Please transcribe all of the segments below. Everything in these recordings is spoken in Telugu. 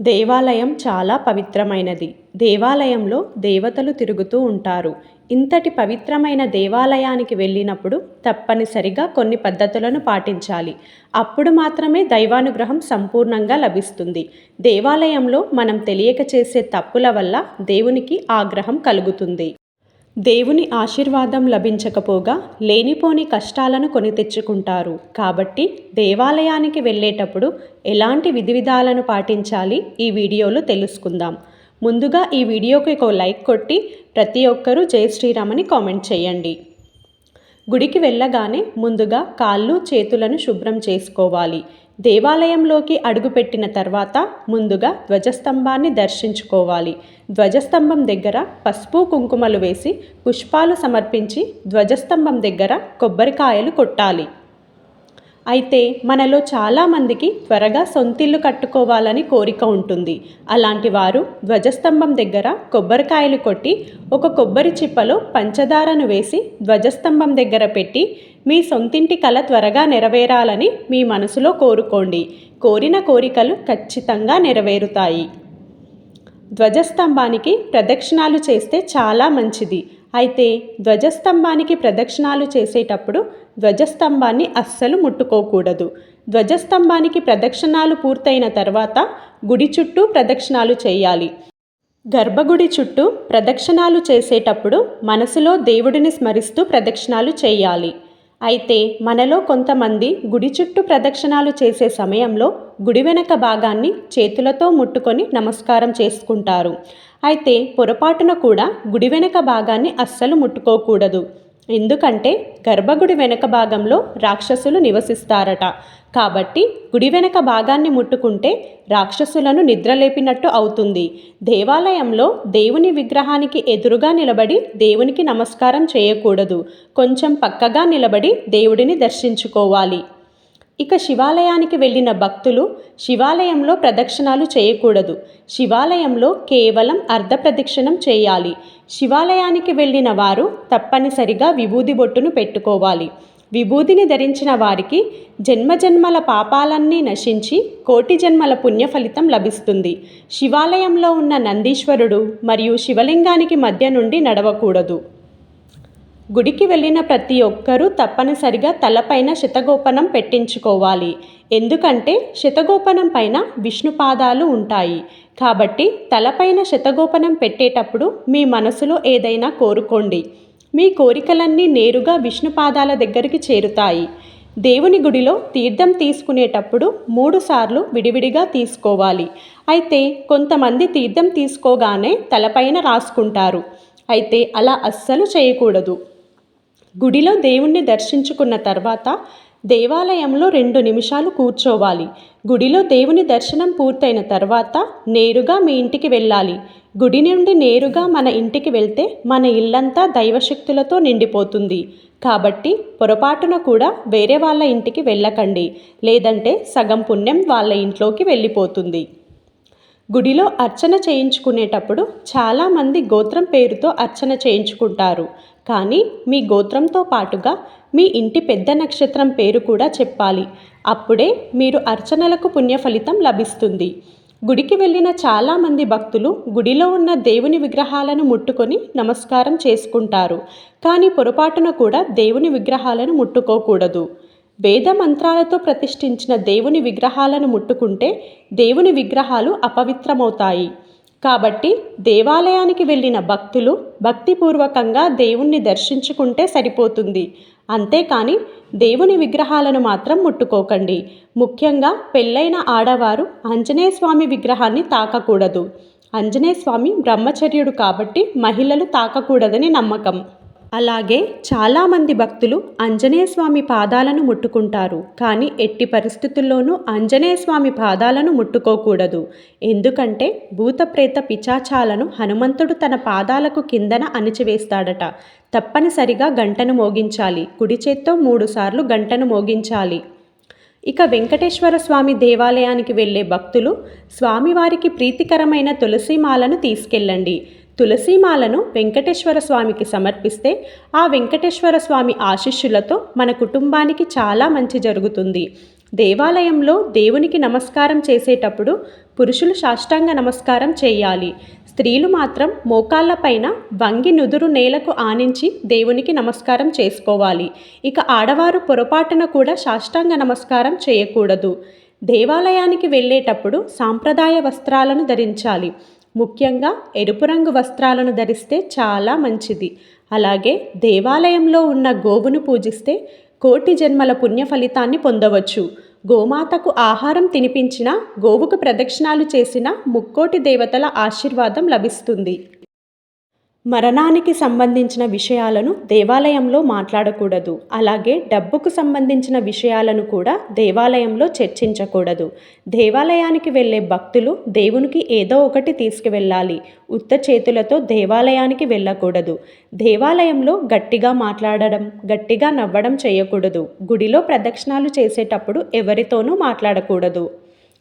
దేవాలయం చాలా పవిత్రమైనది. దేవాలయంలో దేవతలు తిరుగుతూ ఉంటారు. ఇంతటి పవిత్రమైన దేవాలయానికి వెళ్ళినప్పుడు తప్పనిసరిగా కొన్ని పద్ధతులను పాటించాలి. అప్పుడు మాత్రమే దైవానుగ్రహం సంపూర్ణంగా లభిస్తుంది. దేవాలయంలో మనం తెలియక చేసే తప్పుల వల్ల దేవునికి ఆగ్రహం కలుగుతుంది. దేవుని ఆశీర్వాదం లభించకపోగా లేనిపోని కష్టాలను కొని తెచ్చుకుంటారు. కాబట్టి దేవాలయానికి వెళ్ళేటప్పుడు ఎలాంటి విధి విధాలను పాటించాలి? ఈ వీడియోలో తెలుసుకుందాం. ముందుగా ఈ వీడియోకి ఒక లైక్ కొట్టి ప్రతి ఒక్కరూ జై శ్రీరామ్ అని కామెంట్ చేయండి. గుడికి వెళ్ళగానే ముందుగా కాళ్ళు చేతులను శుభ్రం చేసుకోవాలి. దేవాలయంలోకి అడుగుపెట్టిన తర్వాత ముందుగా ధ్వజస్తంభాన్ని దర్శించుకోవాలి. ధ్వజస్తంభం దగ్గర పసుపు కుంకుమలు వేసి పుష్పాలు సమర్పించి ధ్వజస్తంభం దగ్గర కొబ్బరికాయలు కొట్టాలి. అయితే మనలో చాలామందికి త్వరగా సొంతిల్లు కట్టుకోవాలని కోరిక ఉంటుంది. అలాంటి వారు ధ్వజస్తంభం దగ్గర కొబ్బరికాయలు కొట్టి ఒక కొబ్బరి చిప్పలో పంచదారను వేసి ధ్వజస్తంభం దగ్గర పెట్టి మీ సొంతింటి కల త్వరగా నెరవేరాలని మీ మనసులో కోరుకోండి. కోరిన కోరికలు ఖచ్చితంగా నెరవేరుతాయి. ధ్వజస్తంభానికి ప్రదక్షిణాలు చేస్తే చాలా మంచిది. అయితే ధ్వజస్తంభానికి ప్రదక్షిణాలు చేసేటప్పుడు ధ్వజస్తంభాన్ని అస్సలు ముట్టుకోకూడదు. ధ్వజస్తంభానికి ప్రదక్షిణాలు పూర్తయిన తర్వాత గుడి చుట్టూ ప్రదక్షిణాలు చేయాలి. గర్భగుడి చుట్టూ ప్రదక్షిణాలు చేసేటప్పుడు మనసులో దేవుడిని స్మరిస్తూ ప్రదక్షిణాలు చేయాలి. అయితే మనలో కొంతమంది గుడి చుట్టూ ప్రదక్షిణాలు చేసే సమయంలో గుడి వెనక భాగాన్ని చేతులతో ముట్టుకొని నమస్కారం చేసుకుంటారు. అయితే పొరపాటున కూడా గుడి వెనక భాగాన్ని అస్సలు ముట్టుకోకూడదు. ఎందుకంటే గర్భగుడి వెనక భాగంలో రాక్షసులు నివసిస్తారట. కాబట్టి గుడి వెనక భాగాన్ని ముట్టుకుంటే రాక్షసులను నిద్రలేపినట్టు అవుతుంది. దేవాలయంలో దేవుని విగ్రహానికి ఎదురుగా నిలబడి దేవునికి నమస్కారం చేయకూడదు. కొంచెం పక్కగా నిలబడి దేవుడిని దర్శించుకోవాలి. ఇక శివాలయానికి వెళ్ళిన భక్తులు శివాలయంలో ప్రదక్షిణాలు చేయకూడదు. శివాలయంలో కేవలం అర్ధ ప్రదక్షిణం చేయాలి. శివాలయానికి వెళ్ళిన వారు తప్పనిసరిగా విభూది బొట్టును పెట్టుకోవాలి. విభూదిని ధరించిన వారికి జన్మజన్మల పాపాలన్నీ నశించి కోటి జన్మల పుణ్య ఫలితం లభిస్తుంది. శివాలయంలో ఉన్న నందీశ్వరుడు మరియు శివలింగానికి మధ్య నుండి నడవకూడదు. గుడికి వెళ్ళిన ప్రతి ఒక్కరూ తప్పనిసరిగా తలపైన శతగోపనం పెట్టించుకోవాలి. ఎందుకంటే శతగోపనం పైన విష్ణు పాదాలు ఉంటాయి. కాబట్టి తలపైన శతగోపనం పెట్టేటప్పుడు మీ మనసులో ఏదైనా కోరుకోండి. మీ కోరికలన్నీ నేరుగా విష్ణు పాదాల దగ్గరికి చేరుతాయి. దేవుని గుడిలో తీర్థం తీసుకునేటప్పుడు మూడు సార్లు విడివిడిగా తీసుకోవాలి. అయితే కొంతమంది తీర్థం తీసుకోగానే తలపైన రాసుకుంటారు. అయితే అలా అస్సలు చేయకూడదు. గుడిలో దేవుణ్ణి దర్శించుకున్న తర్వాత దేవాలయంలో రెండు నిమిషాలు కూర్చోవాలి. గుడిలో దేవుని దర్శనం పూర్తయిన తర్వాత నేరుగా మీ ఇంటికి వెళ్ళాలి. గుడి నుండి నేరుగా మన ఇంటికి వెళ్తే మన ఇల్లంతా దైవశక్తులతో నిండిపోతుంది. కాబట్టి పొరపాటున కూడా వేరే వాళ్ళ ఇంటికి వెళ్ళకండి. లేదంటే సగం పుణ్యం వాళ్ళ ఇంట్లోకి వెళ్ళిపోతుంది. గుడిలో అర్చన చేయించుకునేటప్పుడు చాలామంది గోత్రం పేరుతో అర్చన చేయించుకుంటారు. కానీ మీ గోత్రంతో పాటుగా మీ ఇంటి పెద్ద నక్షత్రం పేరు కూడా చెప్పాలి. అప్పుడే మీరు అర్చనలకు పుణ్య ఫలితం లభిస్తుంది. గుడికి వెళ్ళిన చాలామంది భక్తులు గుడిలో ఉన్న దేవుని విగ్రహాలను ముట్టుకొని నమస్కారం చేసుకుంటారు. కానీ పొరపాటున కూడా దేవుని విగ్రహాలను ముట్టుకోకూడదు. వేద మంత్రాలతో ప్రతిష్ఠించిన దేవుని విగ్రహాలను ముట్టుకుంటే దేవుని విగ్రహాలు అపవిత్రమవుతాయి. కాబట్టి దేవాలయానికి వెళ్ళిన భక్తులు భక్తిపూర్వకంగా దేవుణ్ణి దర్శించుకుంటే సరిపోతుంది. అంతేకాని దేవుని విగ్రహాలను మాత్రం ముట్టుకోకండి. ముఖ్యంగా పెళ్ళైన ఆడవారు ఆంజనేయ స్వామి విగ్రహాన్ని తాకకూడదు. ఆంజనేయ స్వామి బ్రహ్మచర్యుడు కాబట్టి మహిళలు తాకకూడదని నమ్మకం. అలాగే చాలామంది భక్తులు ఆంజనేయ స్వామి పాదాలను ముట్టుకుంటారు. కానీ ఎట్టి పరిస్థితుల్లోనూ ఆంజనేయ స్వామి పాదాలను ముట్టుకోకూడదు. ఎందుకంటే భూతప్రేత పిచాచాలను హనుమంతుడు తన పాదాలకు కిందన అణిచివేస్తాడట. తప్పనిసరిగా గంటను మోగించాలి. కుడి చేత్తో మూడుసార్లు గంటను మోగించాలి. ఇక వెంకటేశ్వర స్వామి దేవాలయానికి వెళ్ళే భక్తులు స్వామివారికి ప్రీతికరమైన తులసిమాలను తీసుకెళ్ళండి. తులసీమాలను వెంకటేశ్వర స్వామికి సమర్పిస్తే ఆ వెంకటేశ్వర స్వామి ఆశిష్యులతో మన కుటుంబానికి చాలా మంచి జరుగుతుంది. దేవాలయంలో దేవునికి నమస్కారం చేసేటప్పుడు పురుషులు సాష్టాంగ నమస్కారం చేయాలి. స్త్రీలు మాత్రం మోకాళ్ళపైన వంగి నుదురు నేలకు ఆనించి దేవునికి నమస్కారం చేసుకోవాలి. ఇక ఆడవారు పొరపాటున కూడా సాష్టాంగ నమస్కారం చేయకూడదు. దేవాలయానికి వెళ్ళేటప్పుడు సాంప్రదాయ వస్త్రాలను ధరించాలి. ముఖ్యంగా ఎరుపు రంగు వస్త్రాలను ధరిస్తే చాలా మంచిది. అలాగే దేవాలయంలో ఉన్న గోవును పూజిస్తే కోటి జన్మల పుణ్య ఫలితాన్ని పొందవచ్చు. గోమాతకు ఆహారం తినిపించిన గోవుకు ప్రదక్షిణాలు చేసిన ముక్కోటి దేవతల ఆశీర్వాదం లభిస్తుంది. మరణానికి సంబంధించిన విషయాలను దేవాలయంలో మాట్లాడకూడదు. అలాగే డబ్బుకు సంబంధించిన విషయాలను కూడా దేవాలయంలో చర్చించకూడదు. దేవాలయానికి వెళ్ళే భక్తులు దేవునికి ఏదో ఒకటి తీసుకువెళ్ళాలి. ఉత్త చేతులతో దేవాలయానికి వెళ్ళకూడదు. దేవాలయంలో గట్టిగా మాట్లాడడం గట్టిగా నవ్వడం చేయకూడదు. గుడిలో ప్రదక్షిణాలు చేసేటప్పుడు ఎవరితోనూ మాట్లాడకూడదు.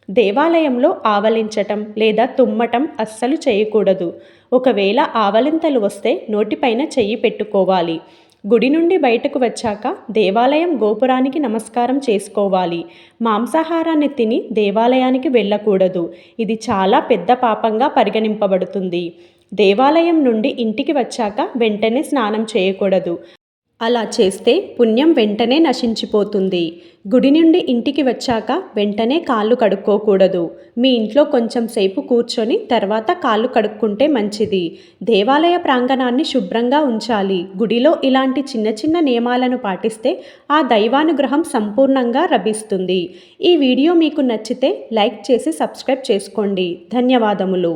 దేవాలయంలో ఆవలించటం లేదా తుమ్మటం అస్సలు చేయకూడదు. ఒకవేళ ఆవలింతలు వస్తే నోటిపైన చెయ్యి పెట్టుకోవాలి. గుడి నుండి బయటకు వచ్చాక దేవాలయం గోపురానికి నమస్కారం చేసుకోవాలి. మాంసాహారాన్ని తిని దేవాలయానికి వెళ్ళకూడదు. ఇది చాలా పెద్ద పాపంగా పరిగణింపబడుతుంది. దేవాలయం నుండి ఇంటికి వచ్చాక వెంటనే స్నానం చేయకూడదు. అలా చేస్తే పుణ్యం వెంటనే నశించిపోతుంది. గుడి నుండి ఇంటికి వచ్చాక వెంటనే కాళ్ళు కడుక్కోకూడదు. మీ ఇంట్లో కొంచెం సేపు కూర్చొని తర్వాత కాళ్ళు కడుక్కుంటే మంచిది. దేవాలయ ప్రాంగణాన్ని శుభ్రంగా ఉంచాలి. గుడిలో ఇలాంటి చిన్న చిన్న నియమాలను పాటిస్తే ఆ దైవానుగ్రహం సంపూర్ణంగా లభిస్తుంది. ఈ వీడియో మీకు నచ్చితే లైక్ చేసి సబ్స్క్రైబ్ చేసుకోండి. ధన్యవాదములు.